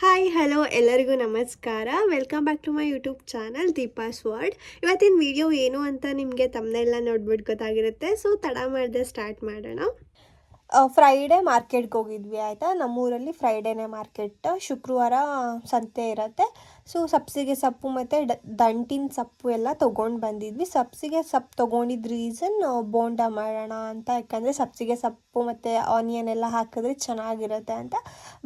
Hi hello ಎಲ್ಲರಿಗೂ ನಮಸ್ಕಾರ. Welcome back to my YouTube channel Deepa's world ಇವತ್ತಿನ video ಏನು ಅಂತ ನಿಮಗೆ ತಮ್ಮನೆಲ್ಲ ನೋಡ್ಬಿಟ್ಟು ಗೊತ್ತಾಗಿರುತ್ತೆ. ಸೊ ತಡ ಮಾಡದೆ ಸ್ಟಾರ್ಟ್ ಮಾಡೋಣ. ಫ್ರೈಡೇ ಮಾರ್ಕೆಟ್ಗೆ ಹೋಗಿದ್ವಿ, ಆಯಿತಾ? ನಮ್ಮೂರಲ್ಲಿ ಫ್ರೈಡೇನೇ ಮಾರ್ಕೆಟ್ ಶುಕ್ರವಾರ ಸಂತೆ ಇರುತ್ತೆ. ಸೊ ಸಬ್ಸಿಗೆ ಸೊಪ್ಪು ಮತ್ತು ಡ, ದಂಟಿನ ಸೊಪ್ಪು ಎಲ್ಲ ತೊಗೊಂಡು ಬಂದಿದ್ವಿ. ಸಬ್ಸಿಗೆ ಸೊಪ್ಪು ತೊಗೊಂಡಿದ್ದ ರೀಸನ್ ಬೋಂಡ ಮಾಡೋಣ ಅಂತ. ಯಾಕಂದರೆ ಸಬ್ಸಿಗೆ ಸೊಪ್ಪು ಮತ್ತು ಆನಿಯನ್ ಎಲ್ಲ ಹಾಕಿದ್ರೆ ಚೆನ್ನಾಗಿರುತ್ತೆ ಅಂತ.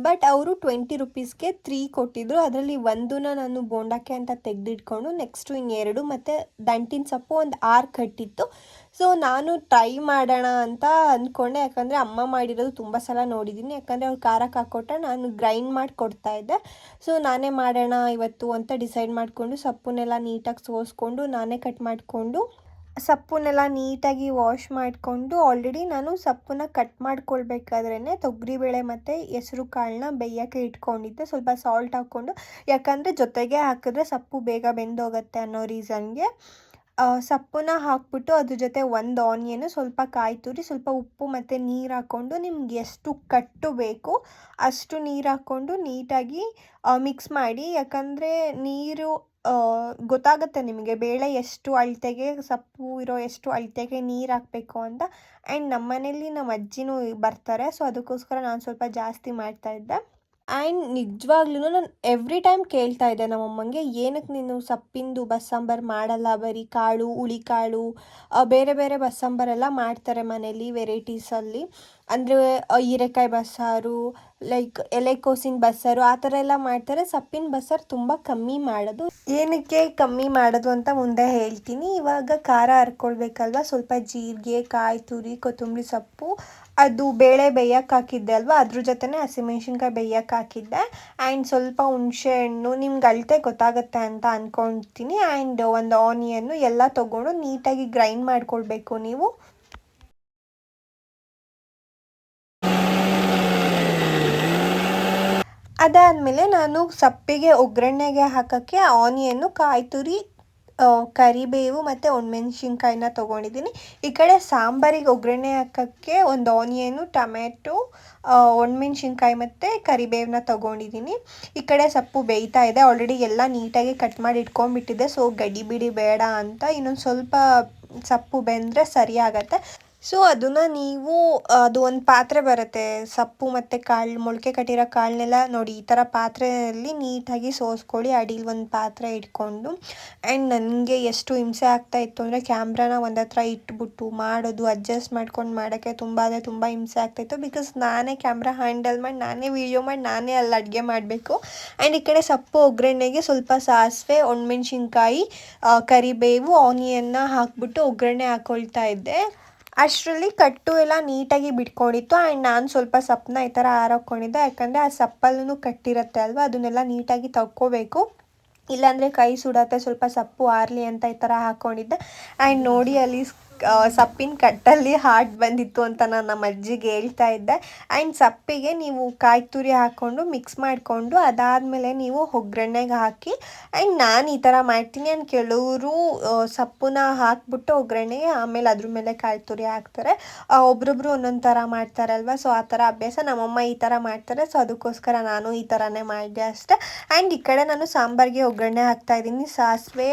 ಬಟ್ ಅವರು ಟ್ವೆಂಟಿ ರುಪೀಸ್ಗೆ ತ್ರೀ ಕೊಟ್ಟಿದ್ದರು ಅದರಲ್ಲಿ ಒಂದನ್ನ ನಾನು ಬೋಂಡಕ್ಕೆ ಅಂತ ತೆಗೆದಿಟ್ಕೊಂಡು ನೆಕ್ಸ್ಟು ಇನ್ನೆರಡು ಮತ್ತು ದಂಟಿನ ಸೊಪ್ಪು ಒಂದು ಆರು ಕಟ್ಟಿತ್ತು. ಸೊ ನಾನು ಟ್ರೈ ಮಾಡೋಣ ಅಂತ ಅಂದ್ಕೊಂಡೆ ಯಾಕಂದರೆ ಅಮ್ಮ ಮಾಡಿರೋದು ತುಂಬ ಸಲ ನೋಡಿದ್ದೀನಿ ಯಾಕಂದರೆ ಅವ್ರು ಖಾರಕ್ಕೆ ಹಾಕ್ಕೊಟ್ರೆ ನಾನು ಗ್ರೈಂಡ್ ಮಾಡಿ ಕೊಡ್ತಾ ಇದ್ದೆ. ಸೊ ನಾನೇ ಮಾಡೋಣ ಇವತ್ತು ಅಂತ ಡಿಸೈಡ್ ಮಾಡಿಕೊಂಡು ಸೊಪ್ಪನ್ನೆಲ್ಲ ನೀಟಾಗಿ ಸೋಸ್ಕೊಂಡು, ನಾನೇ ಕಟ್ ಮಾಡಿಕೊಂಡು, ಸೊಪ್ಪನ್ನೆಲ್ಲ ನೀಟಾಗಿ ವಾಶ್ ಮಾಡಿಕೊಂಡು ಆಲ್ರೆಡಿ ನಾನು ಸೊಪ್ಪನ್ನ ಕಟ್ ಮಾಡ್ಕೊಳ್ಬೇಕಾದ್ರೇ ತೊಗರಿಬೇಳೆ ಮತ್ತು ಹೆಸರು ಕಾಳನ್ನ ಬೇಯೋಕ್ಕೆ ಇಟ್ಕೊಂಡಿದ್ದೆ. ಸ್ವಲ್ಪ ಸಾಲ್ಟ್ ಹಾಕ್ಕೊಂಡು. ಯಾಕಂದರೆ ಜೊತೆಗೆ ಹಾಕಿದ್ರೆ ಸೊಪ್ಪು ಬೇಗ ಬೆಂದೋಗುತ್ತೆ ಅನ್ನೋ ರೀಸನ್ಗೆ ಸೊಪ್ಪನ್ನ ಹಾಕ್ಬಿಟ್ಟು ಅದ್ರ ಜೊತೆ ಒಂದು ಆನಿಯನ್ನು ಸ್ವಲ್ಪ ಕಾಯಿ ತುರಿ, ಸ್ವಲ್ಪ ಉಪ್ಪು ಮತ್ತು ನೀರು ಹಾಕ್ಕೊಂಡು ನಿಮ್ಗೆ ಎಷ್ಟು ಕಟ್ಟು ಬೇಕು ಅಷ್ಟು ನೀರು ಹಾಕ್ಕೊಂಡು ನೀಟಾಗಿ ಮಿಕ್ಸ್ ಮಾಡಿ. ಯಾಕಂದರೆ ನೀರು ಗೊತ್ತಾಗುತ್ತೆ ನಿಮಗೆ ಬೇಳೆ ಎಷ್ಟು ಅಳತೆಗೆ, ಸೊಪ್ಪು ಇರೋ ಎಷ್ಟು ಅಳತೆಗೆ ನೀರು ಹಾಕಬೇಕು ಅಂತ. ಆ್ಯಂಡ್ ನಮ್ಮ ಮನೇಲಿ ನಮ್ಮ ಅಜ್ಜಿನೂ ಬರ್ತಾರೆ ಸೊ ಅದಕ್ಕೋಸ್ಕರ ನಾನು ಸ್ವಲ್ಪ ಜಾಸ್ತಿ ಮಾಡ್ತಾಯಿದ್ದೆ ಆ್ಯಂಡ್ ನಿಜವಾಗ್ಲೂ ನಾನು ಎವ್ರಿ ಟೈಮ್ ಕೇಳ್ತಾ ಇದ್ದೆ ನಮ್ಮಮ್ಮಂಗೆ ಏನಕ್ಕೆ ನೀನು ಸಪ್ಪಿಂದು ಬಸ್ಸಾಂಬಾರು ಮಾಡಲ್ಲ, ಬರೀ ಕಾಳು ಹುಳಿಕಾಳು ಬೇರೆ ಬೇರೆ ಬಸ್ಸಾಂಬಾರೆಲ್ಲ ಮಾಡ್ತಾರೆ ಮನೇಲಿ ವೆರೈಟೀಸಲ್ಲಿ. ಅಂದರೆ ಹೀರೆಕಾಯಿ ಬಸ್ಸಾರು ಲೈಕ್ ಎಲೆಕೋಸಿನ ಬಸ್ಸಾರು, ಆ ಥರ ಎಲ್ಲ ಮಾಡ್ತಾರೆ. ಸೊಪ್ಪಿನ ಬಸ್ಸಾರು ತುಂಬ ಕಮ್ಮಿ ಮಾಡೋದು. ಏನಕ್ಕೆ ಕಮ್ಮಿ ಮಾಡೋದು ಅಂತ ಮುಂದೆ ಹೇಳ್ತೀನಿ. ಇವಾಗ ಖಾರ ಹರ್ಕೊಳ್ಬೇಕಲ್ವ? ಸ್ವಲ್ಪ ಜೀರಿಗೆ, ಕಾಯಿ, ತುರಿ, ಕೊತ್ತಂಬರಿ ಸೊಪ್ಪು, ಅದು ಬೇಳೆ ಬೇಯಕ್ಕೆ ಹಾಕಿದ್ದೆ ಅಲ್ವಾ? ಅದ್ರ ಜೊತೆನೇ ಹಸಿಮೆಣ್ಸಿನ್ಕಾಯಿ ಬೇಯಕ್ಕೆ ಹಾಕಿದ್ದೆ. ಆ್ಯಂಡ್ ಸ್ವಲ್ಪ ಹುಣಸೆ ಹಣ್ಣು, ನಿಮ್ಗೆ ಅಳತೆ ಗೊತ್ತಾಗುತ್ತೆ ಅಂತ ಅಂದ್ಕೊಳ್ತೀನಿ ಆ್ಯಂಡ್ ಒಂದು ಆನಿಯನ್ನು ಎಲ್ಲ ತೊಗೊಂಡು ನೀಟಾಗಿ ಗ್ರೈಂಡ್ ಮಾಡ್ಕೊಳ್ಬೇಕು ನೀವು. ಅದಾದಮೇಲೆ ನಾನು ಸಪ್ಪಿಗೆ, ಒಗ್ಗರಣೆಗೆ ಹಾಕೋಕ್ಕೆ ಆನಿಯನ್ನು ಕಾಯಿ ತುರಿ ಕರಿಬೇವು ಮತ್ತು ಒಣಮೆಣ್ಸಿನ್ಕಾಯಿನ ತೊಗೊಂಡಿದ್ದೀನಿ. ಈ ಕಡೆ ಸಾಂಬಾರಿಗೆ ಒಗ್ಗರಣೆ ಹಾಕೋಕ್ಕೆ ಒಂದು ಆನಿಯನ್ನು ಟೊಮೆಟೊ ಒಣಮೆಣ್ಸಿನ್ಕಾಯಿ ಮತ್ತು ಕರಿಬೇವನ್ನ ತೊಗೊಂಡಿದ್ದೀನಿ. ಈ ಕಡೆ ಸೊಪ್ಪು ಬೇಯ್ತಾ ಇದೆ. ಆಲ್ರೆಡಿ ಎಲ್ಲ ನೀಟಾಗಿ ಕಟ್ ಮಾಡಿ ಇಟ್ಕೊಂಡ್ಬಿಟ್ಟಿದ್ದೆ. ಸೊ ಗಡಿ ಬಿಡಿ ಅಂತ ಇನ್ನೊಂದು ಸ್ವಲ್ಪ ಸೊಪ್ಪು ಬೆಂದರೆ ಸರಿಯಾಗತ್ತೆ ಸೊ ಅದನ್ನು ನೀವು ಅದು ಒಂದು ಪಾತ್ರೆ ಬರುತ್ತೆ. ಸಪ್ಪು ಮತ್ತು ಕಾಳು, ಮೊಳಕೆ ಕಟ್ಟಿರೋ ಕಾಳನ್ನೆಲ್ಲ ನೋಡಿ, ಈ ಥರ ಪಾತ್ರೆಯಲ್ಲಿ ನೀಟಾಗಿ ಸೋಸ್ಕೊಳ್ಳಿ. ಅಡೀಲಿ ಒಂದು ಪಾತ್ರೆ ಇಟ್ಕೊಂಡು ಆ್ಯಂಡ್ ನನಗೆ ಎಷ್ಟು ಹಿಂಸೆ ಆಗ್ತಾ ಇತ್ತು ಅಂದರೆ, ಕ್ಯಾಮ್ರಾನ ಒಂದು ಹತ್ರ ಇಟ್ಬಿಟ್ಟು ಮಾಡೋದು, ಅಡ್ಜಸ್ಟ್ ಮಾಡ್ಕೊಂಡು ಮಾಡೋಕ್ಕೆ ತುಂಬ ಅಂದರೆ ತುಂಬ ಹಿಂಸೆ ಆಗ್ತಾಯಿತ್ತು ಬಿಕಾಸ್ ನಾನೇ ಕ್ಯಾಮ್ರಾ ಹ್ಯಾಂಡಲ್ ಮಾಡಿ, ನಾನೇ ವೀಡಿಯೋ ಮಾಡಿ, ನಾನೇ ಅಲ್ಲಿ ಅಡುಗೆ ಮಾಡಬೇಕು. ಆ್ಯಂಡ್ ಈ ಕಡೆ ಸೊಪ್ಪು ಒಗ್ಗರಣೆಗೆ ಸ್ವಲ್ಪ ಸಾಸಿವೆ, ಒಣಮೆಣ್ಸಿನ್ಕಾಯಿ ಕರಿಬೇವು ಆನಿಯನ್ನ ಹಾಕ್ಬಿಟ್ಟು ಒಗ್ಗರಣೆ ಹಾಕ್ಕೊಳ್ತಾ ಇದ್ದೆ. ಅಷ್ಟರಲ್ಲಿ ಕಟ್ಟು ಎಲ್ಲ ನೀಟಾಗಿ ಬಿಟ್ಕೊಂಡಿತ್ತು ಆ್ಯಂಡ್ ನಾನು ಸ್ವಲ್ಪ ಸೊಪ್ಪನ್ನ ಈ ಥರ ಹಾರಾಕೊಂಡಿದ್ದೆ ಯಾಕಂದರೆ ಆ ಸಪ್ಪಲ್ಲೂ ಕಟ್ಟಿರುತ್ತೆ ಅಲ್ವಾ? ಅದನ್ನೆಲ್ಲ ನೀಟಾಗಿ ತಕ್ಕೋಬೇಕು. ಇಲ್ಲಾಂದರೆ ಕೈ ಸುಡತ್ತೆ, ಸ್ವಲ್ಪ ಸಪ್ಪು ಆರಲಿ ಅಂತ ಈ ಥರ ಹಾಕ್ಕೊಂಡಿದ್ದೆ ಆ್ಯಂಡ್ ನೋಡಿ ಅಲ್ಲಿ ಸೊಪ್ಪಿನ ಕಟ್ಟಲ್ಲಿ ಹಾರ್ಟ್ ಬಂದಿತ್ತು ಅಂತ ನಾನು ನಮ್ಮ ಅಜ್ಜಿಗೆ ಹೇಳ್ತಾ ಇದ್ದೆ. ಆ್ಯಂಡ್ ಸಪ್ಪಿಗೆ ನೀವು ಕಾಯಿ ತುರಿ ಹಾಕ್ಕೊಂಡು ಮಿಕ್ಸ್ ಮಾಡಿಕೊಂಡು ಅದಾದಮೇಲೆ ನೀವು ಒಗ್ಗರಣೆಗೆ ಹಾಕಿ ಆ್ಯಂಡ್ ನಾನು ಈ ಥರ ಮಾಡ್ತೀನಿ ಆ್ಯಂಡ್ ಕೆಲವರು ಸೊಪ್ಪನ್ನ ಹಾಕ್ಬಿಟ್ಟು ಒಗ್ಗರಣೆಗೆ ಆಮೇಲೆ ಅದ್ರ ಮೇಲೆ ಕಾಯಿ ತುರಿ ಹಾಕ್ತಾರೆ. ಒಬ್ರೊಬ್ರು ಒಂದೊಂದು ಥರ ಮಾಡ್ತಾರಲ್ವ ಸೊ ಆ ಥರ ಅಭ್ಯಾಸ ನಮ್ಮಮ್ಮ ಈ ಥರ ಮಾಡ್ತಾರೆ ಸೊ ಅದಕ್ಕೋಸ್ಕರ ನಾನು ಈ ಥರನೇ ಮಾಡಿದೆ ಅಷ್ಟೆ. ಆ್ಯಂಡ್ ಈ ಕಡೆ ನಾನು ಸಾಂಬಾರಿಗೆ ಒಗ್ಗರಣೆ ಹಾಕ್ತಾಯಿದ್ದೀನಿ ಸಾಸಿವೆ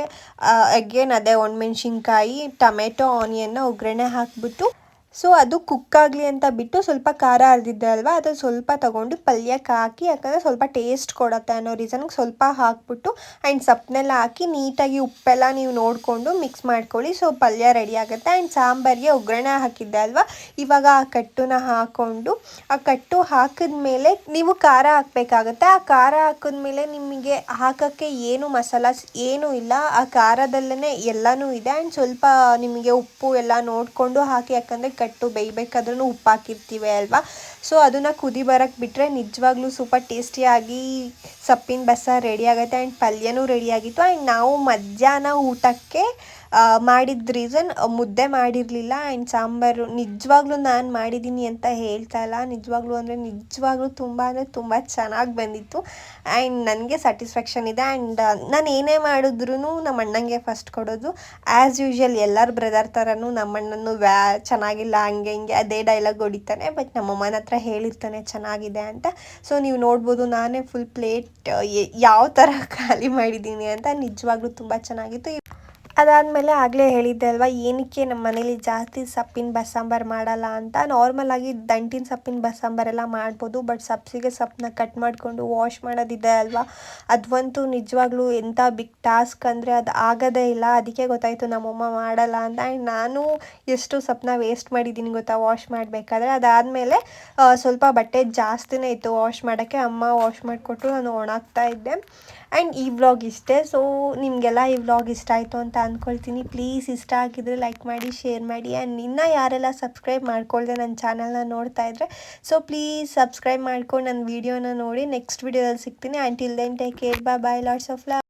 ಅಗೇನ್ ಅದೇ ಒಣಮೆಣ್ಸಿನ್ಕಾಯಿ, ಟೊಮೆಟೊ, ಆನಿಯನ್ ಆನಿಯನ್ನ ಒಗ್ಗರಣೆ ಹಾಕಿಬಿಟ್ಟು ಸೊ ಅದು ಕುಕ್ಕಾಗಲಿ ಅಂತ ಬಿಟ್ಟು ಸ್ವಲ್ಪ ಖಾರ ಅರ್ದಿದ್ದೆ ಅಲ್ವಾ? ಅದು ಸ್ವಲ್ಪ ತೊಗೊಂಡು ಪಲ್ಯಕ್ಕೆ ಹಾಕಿ, ಯಾಕಂದರೆ ಸ್ವಲ್ಪ ಟೇಸ್ಟ್ ಕೊಡುತ್ತೆ ಅನ್ನೋ ರೀಸನ್ಗೆ ಸ್ವಲ್ಪ ಹಾಕ್ಬಿಟ್ಟು ಆ್ಯಂಡ್ ಸೊಪ್ಪನ್ನೆಲ್ಲ ಹಾಕಿ ನೀಟಾಗಿ ಉಪ್ಪೆಲ್ಲ ನೀವು ನೋಡಿಕೊಂಡು ಮಿಕ್ಸ್ ಮಾಡ್ಕೊಳ್ಳಿ. ಸೊ ಪಲ್ಯ ರೆಡಿ ಆಗುತ್ತೆ ಆ್ಯಂಡ್ ಸಾಂಬಾರಿಗೆ ಒಗ್ಗರಣೆ ಹಾಕಿದ್ದೆ ಅಲ್ವಾ? ಇವಾಗ ಆ ಕಟ್ಟುನ ಹಾಕ್ಕೊಂಡು ಆ ಕಟ್ಟು ಹಾಕಿದ ಮೇಲೆ ನೀವು ಖಾರ ಹಾಕಬೇಕಾಗುತ್ತೆ. ಆ ಖಾರ ಹಾಕಿದ್ಮೇಲೆ ನಿಮಗೆ ಹಾಕೋಕ್ಕೆ ಏನು ಮಸಾಲ ಏನೂ ಇಲ್ಲ. ಆ ಖಾರದಲ್ಲೇ ಎಲ್ಲನೂ ಇದೆ ಆ್ಯಂಡ್ ಸ್ವಲ್ಪ ನಿಮಗೆ ಉಪ್ಪು ಎಲ್ಲ ನೋಡಿಕೊಂಡು ಹಾಕಿ, ಯಾಕಂದರೆ ಕಟ್ಟು ಬೇಯಬೇಕಾದ್ರೂ ಉಪ್ಪು ಹಾಕಿರ್ತೀವಿ ಅಲ್ವಾ? ಸೊ ಅದನ್ನು ಕುದಿ ಬರೋಕ್ಕೆ ಬಿಟ್ಟರೆ ನಿಜವಾಗ್ಲೂ ಸೂಪರ್ ಟೇಸ್ಟಿಯಾಗಿ ಸೊಪ್ಪಿನ ಬಸ್ಸಾರು ರೆಡಿ ಆಗುತ್ತೆ ಆ್ಯಂಡ್ ಪಲ್ಯನೂ ರೆಡಿ ಆಗಿತ್ತು. ಆ್ಯಂಡ್ ನಾವು ಮಧ್ಯಾಹ್ನ ಊಟಕ್ಕೆ ಮಾಡಿದ ರೀಸನ್ ಮುದ್ದೆ ಮಾಡಿರಲಿಲ್ಲ. ಆ್ಯಂಡ್ ಸಾಂಬಾರು ನಿಜವಾಗ್ಲೂ ನಾನು ಮಾಡಿದ್ದೀನಿ ಅಂತ ಹೇಳ್ತಾ ಇಲ್ಲ. ನಿಜವಾಗ್ಲೂ ಅಂದರೆ ನಿಜವಾಗ್ಲೂ ತುಂಬ ಅಂದರೆ ತುಂಬ ಚೆನ್ನಾಗಿ ಬಂದಿತ್ತು. ಆ್ಯಂಡ್ ನನಗೆ ಸ್ಯಾಟಿಸ್ಫ್ಯಾಕ್ಷನ್ ಇದೆ. ಆ್ಯಂಡ್ ನಾನು ಏನೇ ಮಾಡಿದ್ರೂ ನಮ್ಮ ಅಣ್ಣಂಗೆ ಫಸ್ಟ್ ಕೊಡೋದು. ಆ್ಯಸ್ ಯೂಶ್ವಲ್ ಎಲ್ಲರ ಬ್ರದರ್ ಥರನೂ ನಮ್ಮ ಅಣ್ಣನೂ ವ್ಯಾ, ಚೆನ್ನಾಗಿಲ್ಲ, ಹಂಗೆ ಹಿಂಗೆ ಅದೇ ಡೈಲಾಗ್ ಹೊಡಿತಾನೆ. ಬಟ್ ನಮ್ಮಮ್ಮನ ಹತ್ರ ಹೇಳಿರ್ತಾನೆ, ಚೆನ್ನಾಗಿದೆ ಅಂತ. ಸೊ ನೀವು ನೋಡ್ಬೋದು ನಾನೇ ಫುಲ್ ಪ್ಲೇಟ್ ಯಾವ ಥರ ಖಾಲಿ ಮಾಡಿದ್ದೀನಿ ಅಂತ. ನಿಜವಾಗ್ಲೂ ತುಂಬ ಚೆನ್ನಾಗಿತ್ತು. ಅದಾದಮೇಲೆ ಆಗಲೇ ಹೇಳಿದ್ದೆ ಅಲ್ವಾ, ಏನಕ್ಕೆ ನಮ್ಮ ಮನೇಲಿ ಜಾಸ್ತಿ ಸೊಪ್ಪಿನ ಬಸ್ಸಾಂಬಾರು ಮಾಡಲ್ಲ ಅಂತ. ನಾರ್ಮಲ್ ಆಗಿ ದಂಟಿನ ಸೊಪ್ಪಿನ ಬಸ್ಸಾಂಬಾರೆಲ್ಲ ಮಾಡ್ಬೋದು ಬಟ್ ಸಬ್ಸಿಗೆ ಸೊಪ್ಪನ್ನ ಕಟ್ ಮಾಡಿಕೊಂಡು ವಾಶ್ ಮಾಡೋದಿದೆ ಅಲ್ವಾ? ಅದಂತೂ ನಿಜವಾಗ್ಲೂ ಎಂಥ ಬಿಗ್ ಟಾಸ್ಕ್ ಅಂದರೆ ಅದು ಆಗೋದೇ ಇಲ್ಲ. ಅದಕ್ಕೆ ಗೊತ್ತಾಯಿತು ನಮ್ಮಮ್ಮ ಮಾಡಲ್ಲ ಅಂತ. ಆ್ಯಂಡ್ ನಾನು ಎಷ್ಟು ಸೊಪ್ಪನ್ನ ವೇಸ್ಟ್ ಮಾಡಿದ್ದೀನಿ ಗೊತ್ತಾ ವಾಶ್ ಮಾಡಬೇಕಾದ್ರೆ. ಅದಾದಮೇಲೆ ಸ್ವಲ್ಪ ಬಟ್ಟೆ ಜಾಸ್ತಿನೇ ಇತ್ತು ವಾಶ್ ಮಾಡೋಕ್ಕೆ. ಅಮ್ಮ ವಾಶ್ ಮಾಡಿಕೊಟ್ಟು ನಾನು ಒಣಗ್ತಾ ಇದ್ದೆ. ಆ್ಯಂಡ್ ಈ ವ್ಲಾಗ್ ಇಷ್ಟೇ. ಸೊ ನಿಮಗೆಲ್ಲ ಈ ವ್ಲಾಗ್ ಇಷ್ಟ ಆಯಿತು ಅಂತ ಅಂದ್ಕೊಳ್ತೀನಿ ಪ್ಲೀಸ್ ಇಷ್ಟ ಆಗಿದ್ರೆ ಲೈಕ್ ಮಾಡಿ ಶೇರ್ ಮಾಡಿ. ಆ್ಯಂಡ್ ಇನ್ನೂ ಯಾರೆಲ್ಲ ಸಬ್ಸ್ಕ್ರೈಬ್ ಮಾಡ್ಕೊಳ್ದೆ ನನ್ನ ಚಾನಲ್ನ ನೋಡ್ತಾ ಇದ್ದರೆ ಸೊ ಪ್ಲೀಸ್ ಸಬ್ಸ್ಕ್ರೈಬ್ ಮಾಡ್ಕೊಂಡು ನನ್ನ ವೀಡಿಯೋನ ನೋಡಿ. ನೆಕ್ಸ್ಟ್ ವೀಡಿಯೋದಲ್ಲಿ ಸಿಗ್ತೀನಿ. And till then take care bye bye lots of love